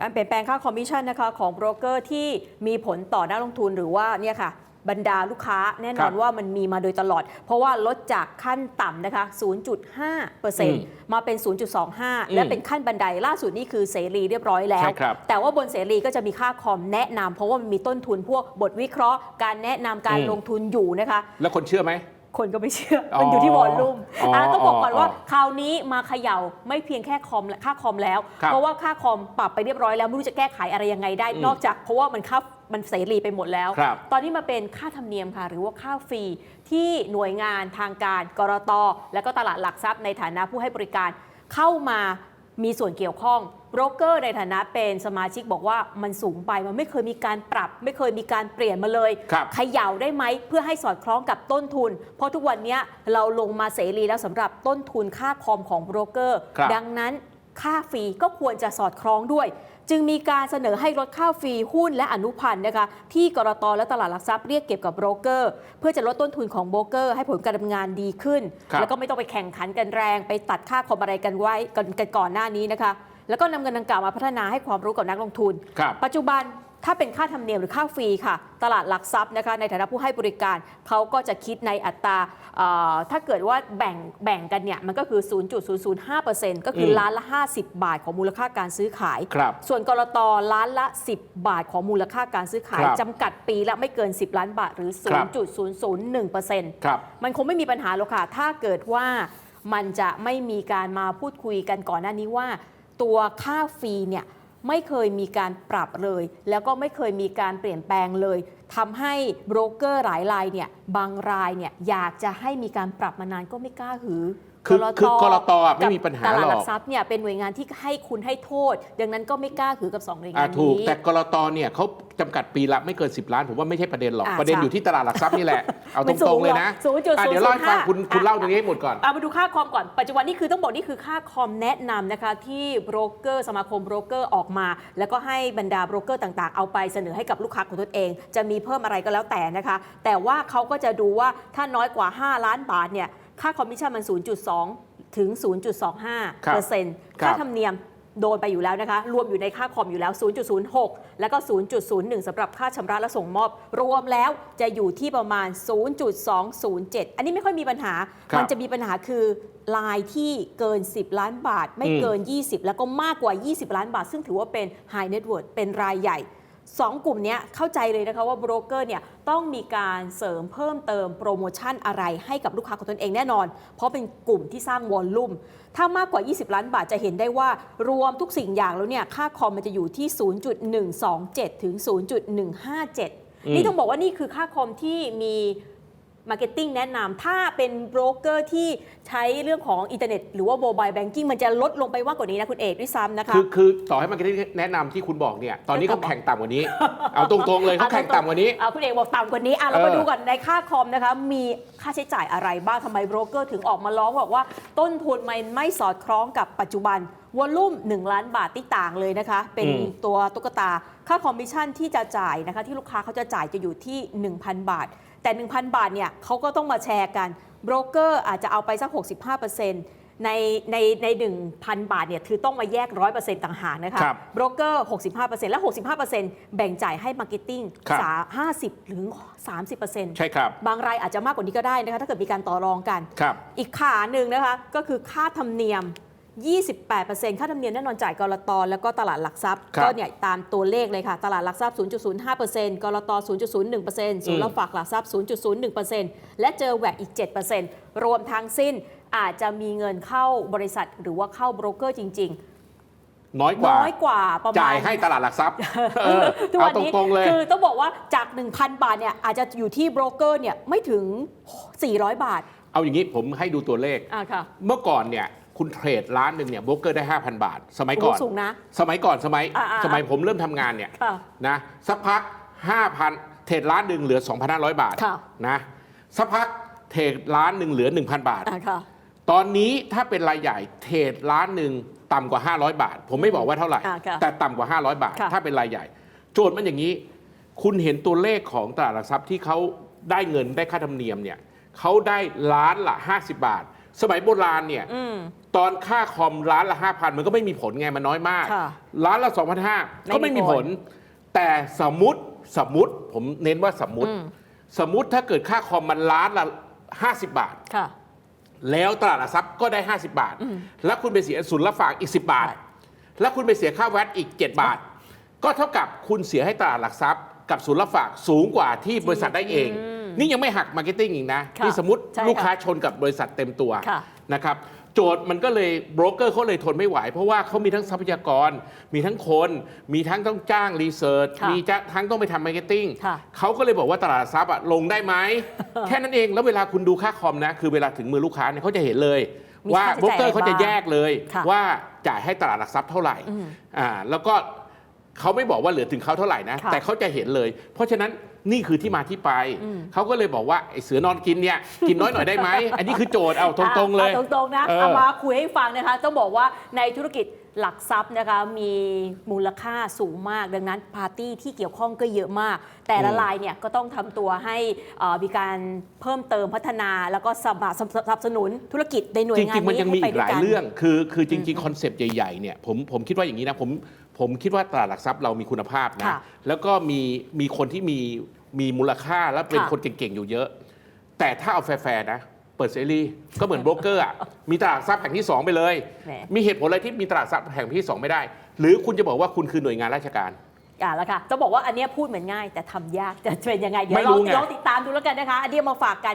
การเปลี่ยนแปลงค่าคอมมิชชั่นนะคะของโบรกเกอร์ที่มีผลต่อนักลงทุนหรือว่าเนี่ยค่ะบรรดาลูกค้าแน่นครัอนบว่ามันมีมาโดยตลอด เพราะว่าลดจากขั้นต่ำนะคะ 0.5%มาเป็น 0.25 และเป็นขั้นบันไดล่าสุดนี่คือเสรีเรียบร้อยแล้วใช่ครับแต่ว่าบนเสรีก็จะมีค่าคอมแนะนำเพราะว่ามันมีต้นทุนพวกบทวิเคราะห์ การแนะนำการอืมลงทุนอยู่นะคะ แล้วคนเชื่อไหมคนก็ไม่เชื่ออ๋อมันอยู่ที่วอลลุ่มอ๋ออะต้อง คราวนี้มาเขย่าไม่เพียงแค่คอมและค่าคอมแล้วครับเพราะว่าค่าคอมปรับไปเรียบร้อยแล้วไม่รู้จะแก้ไขอะไรยังไงได้อืมนอกจากเพราะว่ามันค่ามันเสรีไปหมดแล้วครับตอนนี้มาเป็นค่าธรรมเนียมค่ะ หรือว่าค่าฟรีที่หน่วยงานทางการกรตและก็ตลาดหลักทรัพย์ในฐานะผู้ให้บริการเข้ามา มีส่วนเกี่ยวข้องโบรกเกอร์ในฐานะเป็นสมาชิกบอกว่ามันสูงไปมันไม่เคยมีการปรับ ไม่เคยมีการเปลี่ยนมาเลยครับเขย่าได้ไหมเพื่อให้สอดคล้องกับต้นทุน เพราะทุกวันเนี้ยเราลงมาเสรีแล้วสำหรับต้นทุนค่าคอมของโบรกเกอร์ครับดังนั้นค่าฟรีก็ควรจะสอดคล้องด้วย จึงมีการเสนอให้ลดค่าฟรีหุ้นและอนุพันธ์นะคะที่กรตและตลาดหลักทรัพย์เรียกเก็บกับโบรกเกอร์ เพื่อจะลดต้นทุนของโบรกเกอร์ให้ผลการดำเนินงานดีขึ้นครับแล้วก็ไม่ต้องไปแข่งขันกันแรง ไปตัดค่าคอมอะไรกันไว้กันกันก่อนหน้านี้นะคะแล้วก็นำเงินดังกล่าวมาพัฒนาให้ความรู้กับนักลงทุนครับปัจจุบัน ถ้าเป็นค่าธรรมเนียมหรือค่าฟรีค่ะ ตลาดหลักทรัพย์นะคะในฐานะผู้ให้บริการเขาก็จะคิดในอัตราเอ่อถ้าเกิดว่าแบ่งแบ่งกันเนี่ยมันก็คือ 0.005%ก็คืออมล้านละ 50 บาทของมูลค่าการซื้อขายครับส่วนกรตล้านละ 10 บาทของมูลค่าการซื้อขายครับจำกัดปีละไม่เกิน 10 ล้านบาทหรือครับ0.001%ครับมันคงไม่มีปัญหาหรอกค่ะ ถ้าเกิดว่ามันจะไม่มีการมาพูดคุยกันก่อนหน้านี้ว่า ตัวค่าฟรีเนี่ย ไม่เคยมีการปรับเลย แล้วก็ไม่เคยมีการเปลี่ยนแปลงเลยทำให้โบรกเกอร์หลายรายเนี่ยบางรายเนี่ยอยากจะให้มีการปรับมานานก็ไม่กล้าหือ คือคือกรตอะไม่มีปัญหากับตลาดหหรลัอกกทรัพย์เนี่ยเป็นหน่วยงานที่ให้คุณให้โทษ ดังนั้นก็ไม่กล้าหือกับสองหน่วยงาอ่านถูกนี้แต่กรตเนี่ยเขาจำกัดปีละไม่เกิน 10 ล้านผมว่าไม่ใช่ประเด็นหรอกอ่าประเด็นใช่อยู่ที่ตลาดหลักทรัพย์นี่แหละเอาตมันสูรงงๆเลยนะหรอ0.005อะเดี๋ยวเล่าให้ฟังคุณคุณอะเล่าตรงนี้ให้หมดก่อนเอามาดูค่าคอมก่อนปัจจุบันนี่คือต้องบอกนี่คือค่าคอมแนะนำนะคะที่โบรกเกอร์สมาคมโบรกเกอร์ออกมา แล้วก็ให้บรรดาโบรกเกอร์ต่างๆ เอาไปเสนอให้กับลูกค้าของตนเอง จะมีเพิ่มอะไรก็แล้วแต่นะคะ แต่ว่าเขาก็จะดูว่าถ้าน้อยกว่า 5 ล้านบาทเนี่ย ค่าคอมมิชชั่นมัน 0.2 ถึง 0.25ครับเปอร์เซ็นต์ครับค่าธรรมเนียมโดนไปอยู่แล้วนะคะ รวมอยู่ในค่าคอมอยู่แล้ว 0.06 แล้วก็ 0.01สำหรับค่าชำระและส่งมอบ รวมแล้วจะอยู่ที่ประมาณ 0.207 อันนี้ไม่ค่อยมีปัญหาครับมันจะมีปัญหาคือลายที่เกิน 10 ล้านบาท ไม่เกิน 20 แล้วก็มากกว่า 20 ล้านบาท ซึ่งถือว่าเป็น High Net Worth เป็นรายใหญ่ สองกลุ่มเนี้ยเข้าใจเลยนะคะว่าโบรกเกอร์เนี่ยต้องมีการเสริมเพิ่มเติมโปรโมชั่นอะไรให้กับลูกค้าของตนเองแน่นอน เพราะเป็นกลุ่มที่สร้างวอลลุ่ม ถ้ามากกว่า 20 ล้านบาทจะเห็นได้ว่ารวมทุกสิ่งอย่างแล้วเนี่ยค่าคอมมันจะอยู่ที่ 0.127 ถึง 0.157 นี่ต้องบอกว่านี่คือค่าคอมที่มี มาร์เก็ตติ้งแนะนำถ้าเป็นโบรกเกอร์ที่ใช้เรื่องของอินเทอร์เน็ตหรือว่าโมบายแบงกิ้งมันจะลดลงไปมากกว่านี้นะคุณเอกด้วยซ้ำนะคะ คือคือต่อให้มันก็ได้แนะนำที่คุณบอกเนี่ย ตอนนี้เขาแข่งต่ำกว่านี้ เอาตรงๆเลยเขาแข่งต่ำกว่านี้ อะคุณเอกบอกต่ำกว่านี้อะเราเออมาดูก่อนในค่าคอมนะคะ มีค่าใช้จ่ายอะไรบ้างทำไมโบรกเกอร์ถึงออกมาร้องบอกว่าต้นทุนมันไม่สอดคล้องกับปัจจุบันวอลลุ่ม 1 ล้านบาทที่ต่างเลยนะคะ เป็นอืมตัวตุ๊กตา ค่าคอมมิชชั่นที่จะจ่ายนะคะ ที่ลูกค้าเขาจะจ่ายจะอยู่ที่ 1,000 บาท แต่ 1,000 บาทเนี่ยเขาก็ต้องมาแชร์กันโบรกเกอร์อาจจะเอาไปสัก 65%ในในใน1,000บาทเนี่ยคือต้องมาแยก 100%ต่างหากนะคะครับโบรกเกอร์ 65%และ 65%แบ่งจ่ายให้มาร์เก็ตติ้งครับสา50หรือ30%ใช่ครับ บางรายอาจจะมากกว่านี้ก็ได้นะคะ ถ้าเกิดมีการต่อรองกัน ครับ อีกขาหนึ่งนะคะ ก็คือค่าธรรมเนียม 28%ค่าธรรมเนียมแน่นอนจ่ายกรตแล้วก็ตลาดหลักทรัพย์ครับก็เนี่ยตามตัวเลขเลยค่ะ ตลาดหลักทรัพย์ 0.05%กรต 0.01%ศูนย์รับฝากหลักทรัพย์ 0.01%และเจอแหวกอีก 7%รวมทั้งสิ้นอาจจะมีเงินเข้าบริษัทหรือว่าเข้าโบรกเกอร์จริงน้อยๆกว่าน้อยกว่าประมาณ จ่ายให้ตลาดหลักทรัพย์เออทุกเอาวันตนี้รงๆเลย คือต้องบอกว่าจาก 1,000 บาทเนี่ยอาจจะอยู่ที่โบรกเกอร์เนี่ยไม่ถึง 400 บาทเอาอย่างนี้ผมให้ดูตัวเลข อะค่ะ เมื่อก่อนเนี่ย คุณเทรดล้านหนึ่งเนี่ยโบรกเกอร์ได้ 5,000 บาท สมัยก่อนโอ้โหสูงนะ สมัยก่อนสมัยอ่าๆสมัยผมเริ่มทำงานเนี่ยค่ะนะสักพัก 5,000 เทรดล้านหนึ่งเหลือ 2,500 บาทค่ะนะสักพักเทรดล้านหนึ่งเหลือ 1,000 บาทอะค่ะตอนนี้ถ้าเป็นรายใหญ่เทรดล้านหนึ่งต่ำกว่า 500 บาท ผมไม่บอกว่าเท่าไหร่อ่าค่ะแต่ต่ำกว่า 500 บาทค่ะถ้าเป็นรายใหญ่ โจทย์มันอย่างนี้ คุณเห็นตัวเลขของตลาดหลักทรัพย์ที่เขาได้เงินได้ค่าธรรมเนียมเนี่ยเขาได้ล้านละ 50 บาท สมัยโบราณเนี่ยอืม ตอนค่าคอมร้านละ5,000มันก็ไม่มีผลไงมันน้อยมาก ค่ะร้านละ2,500ก็ไม่มีผล แต่สมมติสมมติผมเน้นว่าสมมติ อืม สมมติถ้าเกิดค่าคอมมันร้านละ50บาท ค่ะ แล้วตลาดหลักทรัพย์ก็ได้ 50 บาทอืมแล้วคุณไปเสียศูนย์รับฝากอีก 10 บาทใช่แล้วคุณไปเสียค่าแวตอีก 7 บาท ก็เท่ากับคุณเสียให้ตลาดหลักทรัพย์ กับศูนย์รับฝากสูงกว่าที่บริษัทได้เองอืมนี่ยังไม่หักมาร์เก็ตติ้งอีกนะค่ะนี่สมมติใช่ค่ะลูกค้าชนกับบริษัทเต็มตัว ค่ะ นะครับโจทย์มันก็เลยโบรกเกอร์เขาเลยทนไม่ไหว เพราะว่าเขามีทั้งทรัพยากร มีทั้งคน มีทั้งต้องจ้างรีเสิร์ชค่ะมีจะทั้งต้องไปทำมาร์เก็ตติ้งค่ะเขาก็เลยบอกว่าตลาดหลักทรัพย์อะลงได้ไหม แค่นั้นเองแล้วเวลาคุณดูค่าคอมนะ คือเวลาถึงมือลูกค้าเนี่ยเขาจะเห็นเลยมีว่าค่าใช้โบรกเกอร์จ่ายเขาจะอะไรบ้างแยกเลยค่ะว่าจ่ายให้ตลาดหลักทรัพย์เท่าไหร่อืมอ่าแล้วก็ เขาไม่บอกว่าเหลือถึงเขาเท่าไหร่นะ ค่ะแต่เขาจะเห็นเลย เพราะฉะนั้นนี่คือที่มาที่ไปอืม เขาก็เลยบอกว่าไอ้เสือนอนกินเนี่ย กินน้อยหน่อยได้ไหมอันนี้คือโจทย์เอาตรงๆเลย อาตรงๆนะเออเอามาคุยให้ฟังนะคะ ต้องบอกว่าในธุรกิจหลักทรัพย์นะคะ มีมูลค่าสูงมาก ดังนั้นปาร์ตี้ที่เกี่ยวข้องก็เยอะมาก แต่ละอืมรายเนี่ยก็ต้องทำตัวให้เอ่อมีการเพิ่มเติมพัฒนาแล้วก็สนับสนับสนุนธุรกิจในหน่วยจงานริงๆ มันนี้ยังให้มีไปอีกด้หวยลายกัน เรื่อง คือ คือจริงๆ คอนเซปต์ใหญ่ๆ เนี่ย ผม ผมคิดว่าอย่างนี้นะ ผม ผมคิดว่าตลาดหลักทรัพย์เรามีคุณภาพนะ ค่ะแล้วก็มีมีคนที่มีมีมูลค่าและเป็นค่ะ คนเก่งๆ อยู่เยอะ แต่ถ้าเอาแฟร์ๆนะ เปิดเสรีก็เหมือนโบรกเกอร์อะมีตลาดหลักทรัพย์แห่งที่ 2 ไปเลย แหม มีเหตุผลอะไรที่มีตลาดหลักทรัพย์แห่งที่ 2 ไม่ได้ หรือคุณจะบอกว่าคุณคือหน่วยงานราชการ อ่าแล้วค่ะ จะบอกว่าอันเนี้ยพูดเหมือนง่ายแต่ทำยากจะเป็นยังไง เดี๋ยวไม่รู้ลองไง ลองติดตามดูแล้วกันนะคะ อันนี้เอามาฝากกัน